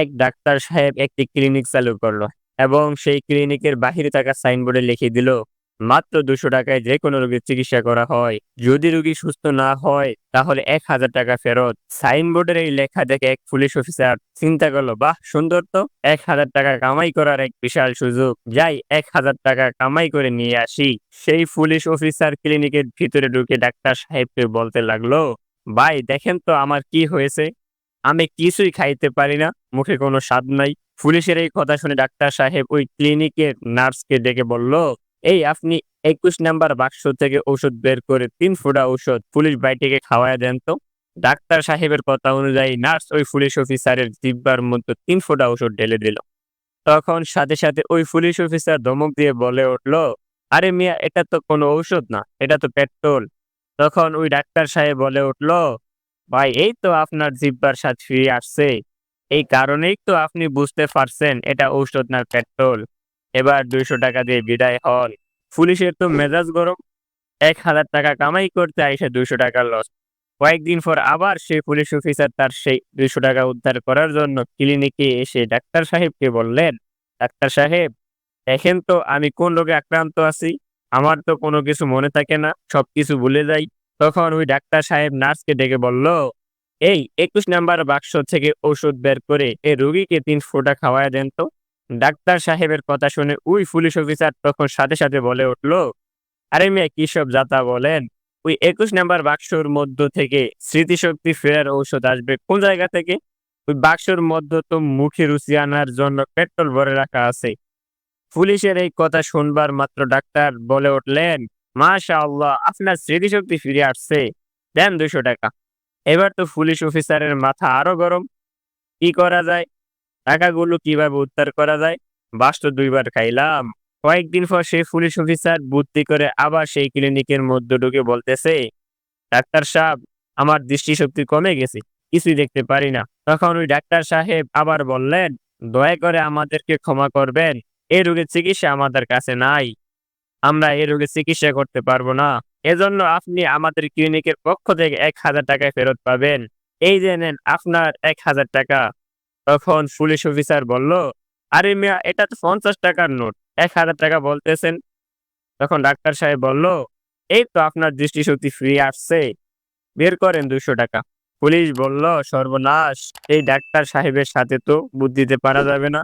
এক ডাক্তার সাহেব একটি ক্লিনিক চালু করল এবং সেই ক্লিনিকের বাহিরে থাকা সাইনবোর্ডে লিখে দিল, মাত্র দুশো টাকায় যে কোনো রোগীর চিকিৎসা করা হয়। যদি রোগী সুস্থ না হয়, তাহলে এক হাজার টাকা ফেরত। সাইনবোর্ডের এই লেখা দেখে এক পুলিশ অফিসার চিন্তা করল, বাহ, সুন্দর তো। এক হাজার টাকা কামাই করার এক বিশাল সুযোগ। যাই, এক হাজার টাকা কামাই করে নিয়ে আসি। সেই পুলিশ অফিসার ক্লিনিকের ভিতরে ঢুকে ডাক্তার সাহেবকে বলতে লাগল, ভাই, দেখেন তো আমার কি হয়েছে। আমি কিছুই খাইতে পারি না, মুখে কোনো স্বাদ নাই। পুলিশের এই কথা শুনে ডাক্তার সাহেব ওই ক্লিনিকের নার্সকে ডেকে বলল, এই আপনি একুশ নাম্বার বাক্স থেকে ওষুধ বের করে তিন ফোঁটা ঔষধ পুলিশ বাইটিকে খাওয়ায় দেন তো? ডাক্তার সাহেবের কথা অনুযায়ী নার্স ওই পুলিশ অফিসারের জিব্বার মধ্যে তিন ফোঁটা ওষুধ ঢেলে দিল। তখন সাথে সাথে ওই পুলিশ অফিসার ধমক দিয়ে বলে উঠল, আরে মিয়া, এটা তো কোনো ঔষধ না, এটা তো পেট্রোল। তখন ওই ডাক্তার সাহেব বলে উঠল ভাই, এই তো আপনার জিব্বার স্বাদ ফিরে আসছে। এই কারণেই তো আপনি বুঝতে পারছেন এটা ঔষধ না পেট্রোল। এবার দুইশো টাকা দিয়ে বিদায় হল পুলিশের তো মেজাজ গরম। এক হাজার টাকা কামাই করতে আইসে দুইশো টাকা লস কয়েকদিন পর আবার সেই পুলিশ অফিসার তার সেই দুইশো টাকা উদ্ধার করার জন্য ক্লিনিকে এসে ডাক্তার সাহেবকে বললেন, ডাক্তার সাহেব, দেখেন তো আমি কোন রোগে আক্রান্ত আছি। আমার তো কোনো কিছু মনে থাকে না, সবকিছু ভুলে যাই। তখন ওই ডাক্তার সাহেব নার্সকে ডেকে বলল, এই একুশ নাম্বার বাক্স থেকে ওষুধ বের করে এই রোগীকে তিন ফোঁটা খাওয়ায় দেন তো। ডাক্তার সাহেবের কথা শুনে ওই পুলিশ অফিসার তখন সাথে সাথে বলে উঠল, আরে মেয়ে, কি সব যাতা বলেন? ওই একুশ নাম্বার বাক্সর মধ্য থেকে স্মৃতিশক্তি ফেরার ঔষধ আসবে কোন জায়গা থেকে? ওই বাক্সর মধ্য তো মুখে রুচি আনার জন্য পেট্রোল ভরে রাখা আছে। পুলিশের এই কথা শুনবার মাত্র ডাক্তার বলে উঠলেন মাশা আল্লাহ আপনার স্মৃতিশক্তি ফিরে আসছে। দেন দুশো টাকা। এবার তো পুলিশ অফিসারের মাথা আরও গরম। কি করা যায়? টাকাগুলো কীভাবে উদ্ধার করা যায়? বাস তো দুইবার খাইলাম। কয়েকদিন পর সেই পুলিশ অফিসার বুদ্ধি করে আবার সেই ক্লিনিকের মধ্যে ঢুকে বলতেছে, ডাক্তার সাহেব, আমার দৃষ্টিশক্তি কমে গেছে, কিছুই দেখতে পারি না। তখন ওই ডাক্তার সাহেব আবার বললেন, দয়া করে আমাদেরকে ক্ষমা করবেন, এই রোগের চিকিৎসা আমাদের কাছে নাই। আমরা এই রোগের চিকিৎসা করতে পারব না। এজন্য আপনি আমাদের ক্লিনিকের পক্ষ থেকে এক হাজার টাকায় ফেরত পাবেন। এই যে নেন, আপনার এক হাজার টাকা। তখন পুলিশ অফিসার বলল, আরে মিয়া, এটা তো পঞ্চাশ টাকার নোট। এক হাজার টাকা বলতেছেন। তখন ডাক্তার সাহেব বলল, এই তো আপনার দৃষ্টিশক্তি ফ্রি আসছে। বের করেন দুশো টাকা। পুলিশ বলল, সর্বনাশ, এই ডাক্তার সাহেবের সাথে তো বুদ্ধিতে পারা যাবে না।